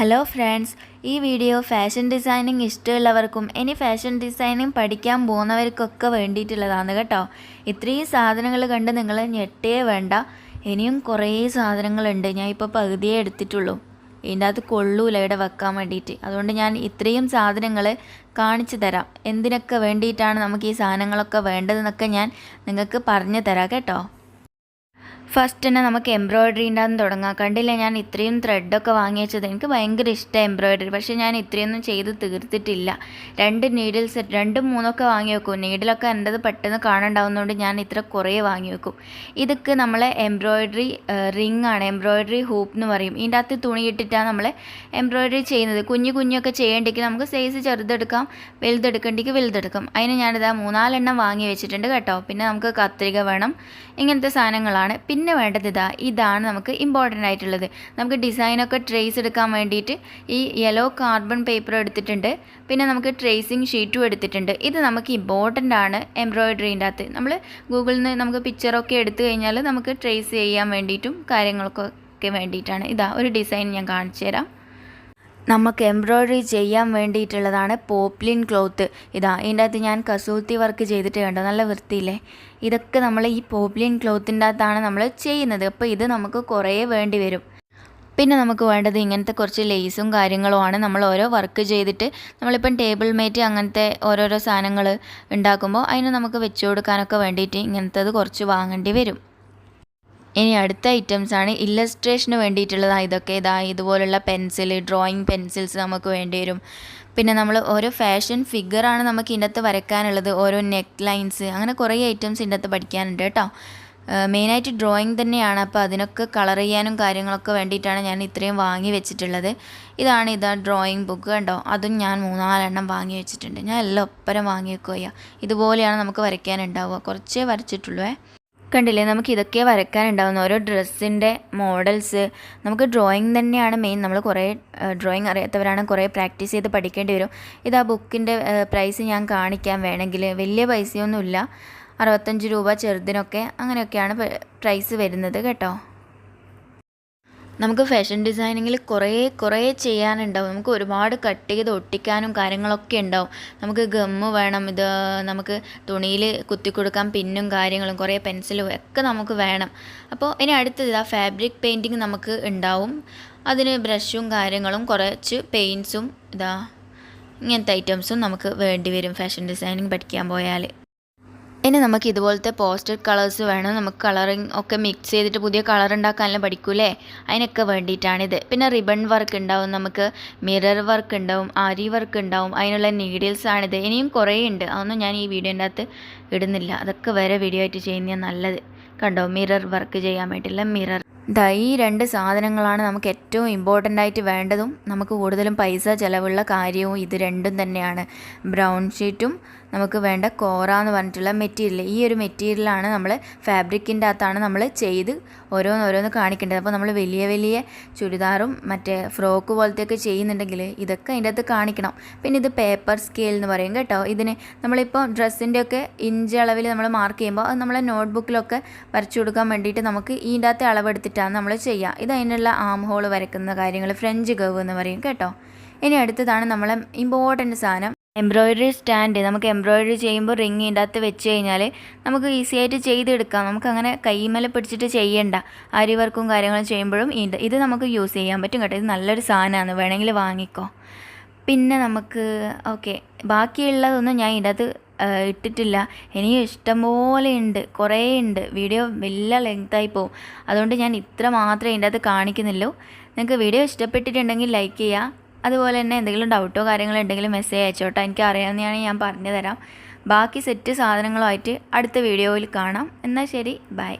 Hello friends ഈ video fashion designing ഇഷ്ടമുള്ളവർക്കും ഇനി ഫാഷൻ ഡിസൈനിങ് പഠിക്കാൻ പോകുന്നവർക്കൊക്കെ വേണ്ടിയിട്ടുള്ളതാണ് കേട്ടോ. ഇത്രയും സാധനങ്ങൾ കണ്ട് നിങ്ങൾ ഞെട്ടേ വേണ്ട. ഇനിയും കുറേ സാധനങ്ങളുണ്ട്. ഞാൻ ഇപ്പോൾ പകുതിയേ എടുത്തിട്ടുള്ളൂ. ഇതിന്റെ അകത്ത് കൊള്ളൂല ഇവിടെ വെക്കാൻ വേണ്ടിയിട്ട്. അതുകൊണ്ട് ഞാൻ ഇത്രയും സാധനങ്ങൾ കാണിച്ചു തരാം. എന്തിനൊക്കെ വേണ്ടിയിട്ടാണ് നമുക്ക് ഈ സാധനങ്ങളൊക്കെ വേണ്ടതെന്നൊക്കെ ഞാൻ നിങ്ങൾക്ക് പറഞ്ഞു തരാം കേട്ടോ. ഫസ്റ്റ് തന്നെ നമുക്ക് എംബ്രോയ്ഡറി ഉണ്ടാകുന്ന തുടങ്ങാം. കണ്ടില്ല ഞാൻ ഇത്രയും ത്രെഡൊക്കെ വാങ്ങി വെച്ചത്. എനിക്ക് ഭയങ്കര ഇഷ്ടം എംബ്രോയ്ഡറി പക്ഷേ ഞാൻ ഇത്രയൊന്നും ചെയ്ത് തീർത്തിട്ടില്ല. രണ്ട് നീഡിൽസ് രണ്ടും മൂന്നൊക്കെ വാങ്ങി വെക്കും. നീഡിലൊക്കെ എന്റെത് പെട്ടെന്ന് കാണണ്ടാവുന്നതുകൊണ്ട് ഞാൻ ഇത്ര കുറേ വാങ്ങി വെക്കും. ഇതൊക്കെ നമ്മളെ എംബ്രോയ്ഡറി റിംഗ് ആണ്. എംബ്രോയ്ഡറി ഹൂപ്പ് എന്ന് പറയും. ഇതിന്റെ അകത്ത് തുണി ഇട്ടിട്ടാണ് നമ്മൾ എംബ്രോയ്ഡറി ചെയ്യുന്നത്. കുഞ്ഞു കുഞ്ഞൊക്കെ ചെയ്യേണ്ടെങ്കിൽ നമുക്ക് സൈസ് ചെറുതെടുക്കാം വലുതെടുക്കേണ്ടെങ്കിൽ വലുതെടുക്കാം. അതിന് ഞാനിതാ മൂന്നാലെണ്ണം വാങ്ങി വെച്ചിട്ടുണ്ട് കേട്ടോ. പിന്നെ നമുക്ക് കത്രിക വേണം. ഇങ്ങനത്തെ സാധനങ്ങളാണ്. പിന്നെ വേണ്ടത് ഇതാ ഇതാണ് നമുക്ക് ഇമ്പോർട്ടന്റ് ആയിട്ടുള്ളത്. നമുക്ക് ഡിസൈനൊക്കെ ട്രേസ് എടുക്കാൻ വേണ്ടിയിട്ട് ഈ യെല്ലോ കാർബൺ പേപ്പർ എടുത്തിട്ടുണ്ട്. പിന്നെ നമുക്ക് ട്രേസിങ് ഷീറ്റും എടുത്തിട്ടുണ്ട്. ഇത് നമുക്ക് ഇമ്പോർട്ടന്റ് ആണ് എംബ്രോയിഡറീന്റെ അകത്ത്. നമ്മൾ ഗൂഗിളിൽ നിന്ന് നമുക്ക് പിക്ചറൊക്കെ എടുത്തു കഴിഞ്ഞാൽ നമുക്ക് ട്രേസ് ചെയ്യാൻ വേണ്ടിയിട്ടും കാര്യങ്ങൾക്കൊക്കെ വേണ്ടിയിട്ടാണ്. ഇതാ ഒരു ഡിസൈൻ ഞാൻ കാണിച്ചു തരാം നമുക്ക് എംബ്രോയ്ഡറി ചെയ്യാൻ വേണ്ടിയിട്ടുള്ളതാണ് പോപ്ലിൻ ക്ലോത്ത് ഇതാ ഇതിന്റെ അകത്ത് ഞാൻ കസൂത്തി വർക്ക് ചെയ്തിട്ട് കണ്ടോ? നല്ല വൃത്തിയില്ലേ? ഇതൊക്കെ നമ്മൾ ഈ പോപ്ലിൻ ക്ലോത്തിന്റെ അകത്താണ് നമ്മൾ ചെയ്യുന്നത്. അപ്പോൾ ഇത് നമുക്ക് കുറേ വേണ്ടി വരും. പിന്നെ നമുക്ക് വേണ്ടത് ഇങ്ങനത്തെ കുറച്ച് ലേസും കാര്യങ്ങളുമാണ് നമ്മൾ ഓരോ വർക്ക് ചെയ്തിട്ട് നമ്മളിപ്പം ടേബിൾ മേറ്റ് അങ്ങനത്തെ ഓരോരോ സാധനങ്ങൾ ഉണ്ടാക്കുമ്പോൾ അതിന് നമുക്ക് വെച്ച് കൊടുക്കാനൊക്കെ വേണ്ടിയിട്ട് ഇങ്ങനത്തത് കുറച്ച് വാങ്ങേണ്ടി വരും. ഇനി അടുത്ത ഐറ്റംസ് ആണ് ഇല്ലസ്ട്രേഷന് വേണ്ടിയിട്ടുള്ളതാണ് ഇതൊക്കെ ഇതാ ഇതുപോലുള്ള പെൻസിൽ ഡ്രോയിങ് പെൻസിൽസ് നമുക്ക് വേണ്ടി വരും. പിന്നെ നമ്മൾ ഓരോ ഫാഷൻ ഫിഗറാണ് നമുക്ക് ഇതിനകത്ത് വരയ്ക്കാനുള്ളത്. ഓരോ നെക്ക് ലൈൻസ് അങ്ങനെ കുറേ ഐറ്റംസ് ഇതിനകത്ത് പഠിക്കാനുണ്ട് കേട്ടോ. മെയിനായിട്ട് ഡ്രോയിങ് തന്നെയാണ്. അപ്പോൾ അതിനൊക്കെ കളർ ചെയ്യാനും കാര്യങ്ങളൊക്കെ വേണ്ടിയിട്ടാണ് ഞാൻ ഇത്രയും വാങ്ങി വെച്ചിട്ടുള്ളത്. ഇതാണ് ഇതാ ഡ്രോയിങ് ബുക്ക് കണ്ടോ? അതും ഞാൻ മൂന്നാലെണ്ണം വാങ്ങി വെച്ചിട്ടുണ്ട്. ഞാൻ എല്ലാം ഒപ്പരം വാങ്ങി ഇതുപോലെയാണ് നമുക്ക് വരയ്ക്കാനുണ്ടാവുക. കുറച്ചേ വരച്ചിട്ടുള്ളൂ കണ്ടില്ലേ? നമുക്ക് ഇതൊക്കെ വരയ്ക്കാനുണ്ടാവുന്ന ഓരോ ഡ്രസ്സിന്റെ മോഡൽസ്. നമുക്ക് ഡ്രോയിങ് തന്നെയാണ് മെയിൻ നമ്മൾ കുറേ ഡ്രോയിങ് അറിയാത്തവരാണ് കുറേ പ്രാക്ടീസ് ചെയ്ത് പഠിക്കേണ്ടി വരും. ഇത് ആ ബുക്കിന്റെ പ്രൈസ് ഞാൻ കാണിക്കാൻ വേണമെങ്കിൽ വലിയ പൈസയൊന്നുമില്ല. അറുപത്തഞ്ച് രൂപ ചെറുതിനൊക്കെ അങ്ങനെയൊക്കെയാണ് പ്രൈസ് വരുന്നത് കേട്ടോ. നമുക്ക് ഫാഷൻ ഡിസൈനിങ്ങിൽ കുറേ കുറേ ചെയ്യാനുണ്ടാവും. നമുക്ക് ഒരുപാട് കട്ട് ചെയ്ത് ഒട്ടിക്കാനും കാര്യങ്ങളൊക്കെ ഉണ്ടാവും. നമുക്ക് ഗമ്മ് വേണം ഇത് നമുക്ക് തുണിയിൽ കുത്തി കൊടുക്കാൻ പിന്നും കാര്യങ്ങളും കുറേ പെൻസിലും ഒക്കെ നമുക്ക് വേണം. അപ്പോൾ ഇനി അടുത്തത് ആ ഫാബ്രിക് പെയിന്റിങ് നമുക്ക് ഉണ്ടാവും. അതിന് ബ്രഷും കാര്യങ്ങളും കുറച്ച് പെയിൻസും ഇതാ ഇങ്ങനത്തെ ഐറ്റംസും നമുക്ക് വേണ്ടി വരും. ഫാഷൻ ഡിസൈനിങ് പഠിക്കാൻ പോയാൽ ഇനി നമുക്ക് ഇതുപോലത്തെ പോസ്റ്റർ കളേഴ്സ് വേണം. നമുക്ക് കളറിങ് ഒക്കെ മിക്സ് ചെയ്തിട്ട് പുതിയ കളർ ഉണ്ടാക്കാനെല്ലാം പഠിക്കൂലേ അതിനൊക്കെ വേണ്ടിയിട്ടാണിത്. പിന്നെ റിബൺ വർക്ക് ഉണ്ടാവും നമുക്ക്. മിറർ വർക്ക് ഉണ്ടാവും ആരി വർക്ക് ഉണ്ടാവും. അതിനുള്ള നീഡിൽസ് ആണിത്. ഇനിയും കുറേ ഉണ്ട്. അതൊന്നും ഞാൻ ഈ വീഡിയോന്റെ അകത്ത് ഇടുന്നില്ല. അതൊക്കെ വേറെ വീഡിയോ ആയിട്ട് ചെയ്യുന്നതാണ് നല്ലത്. കണ്ടോ? മിറർ വർക്ക് ചെയ്യാൻ വേണ്ടിയിട്ടുള്ള മിറർ ദാ ഈ രണ്ട് സാധനങ്ങളാണ് നമുക്ക് ഏറ്റവും ഇമ്പോർട്ടന്റ് ആയിട്ട് വേണ്ടതും. നമുക്ക് കൂടുതലും പൈസ ചിലവുള്ള കാര്യവും ഇത് രണ്ടും തന്നെയാണ്. ബ്രൗൺ ഷീറ്റും നമുക്ക് വേണ്ട കോറ എന്ന് പറഞ്ഞിട്ടുള്ള മെറ്റീരിയൽ ഈ ഒരു മെറ്റീരിയലാണ് നമ്മൾ ഫാബ്രിക്കിന്റെ അകത്താണ് നമ്മൾ ചെയ്ത് ഓരോന്നോരോന്ന് കാണിക്കേണ്ടത്. അപ്പോൾ നമ്മൾ വലിയ വലിയ ചുരിദാറും മറ്റേ ഫ്രോക്ക് പോലത്തെയൊക്കെ ചെയ്യുന്നുണ്ടെങ്കിൽ ഇതൊക്കെ അതിന്റെ അകത്ത് കാണിക്കണം. പിന്നെ ഇത് പേപ്പർ സ്കെയിൽ എന്ന് പറയും കേട്ടോ. ഇതിന് നമ്മളിപ്പോൾ ഡ്രസ്സിന്റെ ഒക്കെ ഇഞ്ച് അളവിൽ നമ്മൾ മാർക്ക് ചെയ്യുമ്പോൾ അത് നമ്മളെ നോട്ട്ബുക്കിലൊക്കെ വരച്ചു കൊടുക്കാൻ വേണ്ടിയിട്ട് നമുക്ക് ഇതിന്റെ അകത്തെ അളവെടുത്തിട്ടാണ് നമ്മൾ ചെയ്യുക ഇത് അതിനുള്ള ആം ഹോൾ വരയ്ക്കുന്ന കാര്യങ്ങൾ ഫ്രഞ്ച് ഗവ് എന്ന് പറയും കേട്ടോ. ഇനി അടുത്തതാണ് നമ്മളെ ഇമ്പോർട്ടന്റ് സാധനം. Embroidery stand. നമുക്ക് എംബ്രോയ്ഡറി ചെയ്യുമ്പോൾ റിങ് ഇതിന്റെ അകത്ത് വെച്ച് കഴിഞ്ഞാൽ നമുക്ക് ഈസി ആയിട്ട് ചെയ്തെടുക്കാം. നമുക്ക് അങ്ങനെ കൈമല പിടിച്ചിട്ട് ചെയ്യണ്ട. അരി വർക്കും കാര്യങ്ങളും ചെയ്യുമ്പോഴും ഇത് ഇത് നമുക്ക് യൂസ് ചെയ്യാൻ പറ്റും കേട്ടോ. ഇത് നല്ലൊരു സാധനമാണ്. വേണമെങ്കിൽ വാങ്ങിക്കോ. പിന്നെ നമുക്ക് ഓക്കെ ബാക്കിയുള്ളതൊന്നും ഞാൻ ഇതിന്റെ അകത്ത് ഇട്ടിട്ടില്ല. എനിക്ക് ഇഷ്ടംപോലെ ഉണ്ട്. കുറേ ഉണ്ട്. വീഡിയോ വലിയ ലെങ്തായി പോകും അതുകൊണ്ട് ഞാൻ ഇത്ര മാത്രമേ ഇതിന്റെ അകത്ത് കാണിക്കുന്നുള്ളൂ. നിങ്ങൾക്ക് വീഡിയോ ഇഷ്ടപ്പെട്ടിട്ടുണ്ടെങ്കിൽ ലൈക്ക് ചെയ്യുക അതുപോലെ തന്നെ എന്തെങ്കിലും ഡൗട്ടോ കാര്യങ്ങളോ ഉണ്ടെങ്കിൽ മെസ്സേജ് അയച്ചോട്ടോ. എനിക്ക് അറിയാവുന്നതാണ് ഞാൻ പറഞ്ഞു തരാം ബാക്കി സെറ്റ് സാധനങ്ങളുമായിട്ട് അടുത്ത വീഡിയോയിൽ കാണാം. എന്നാൽ ശരി ബൈ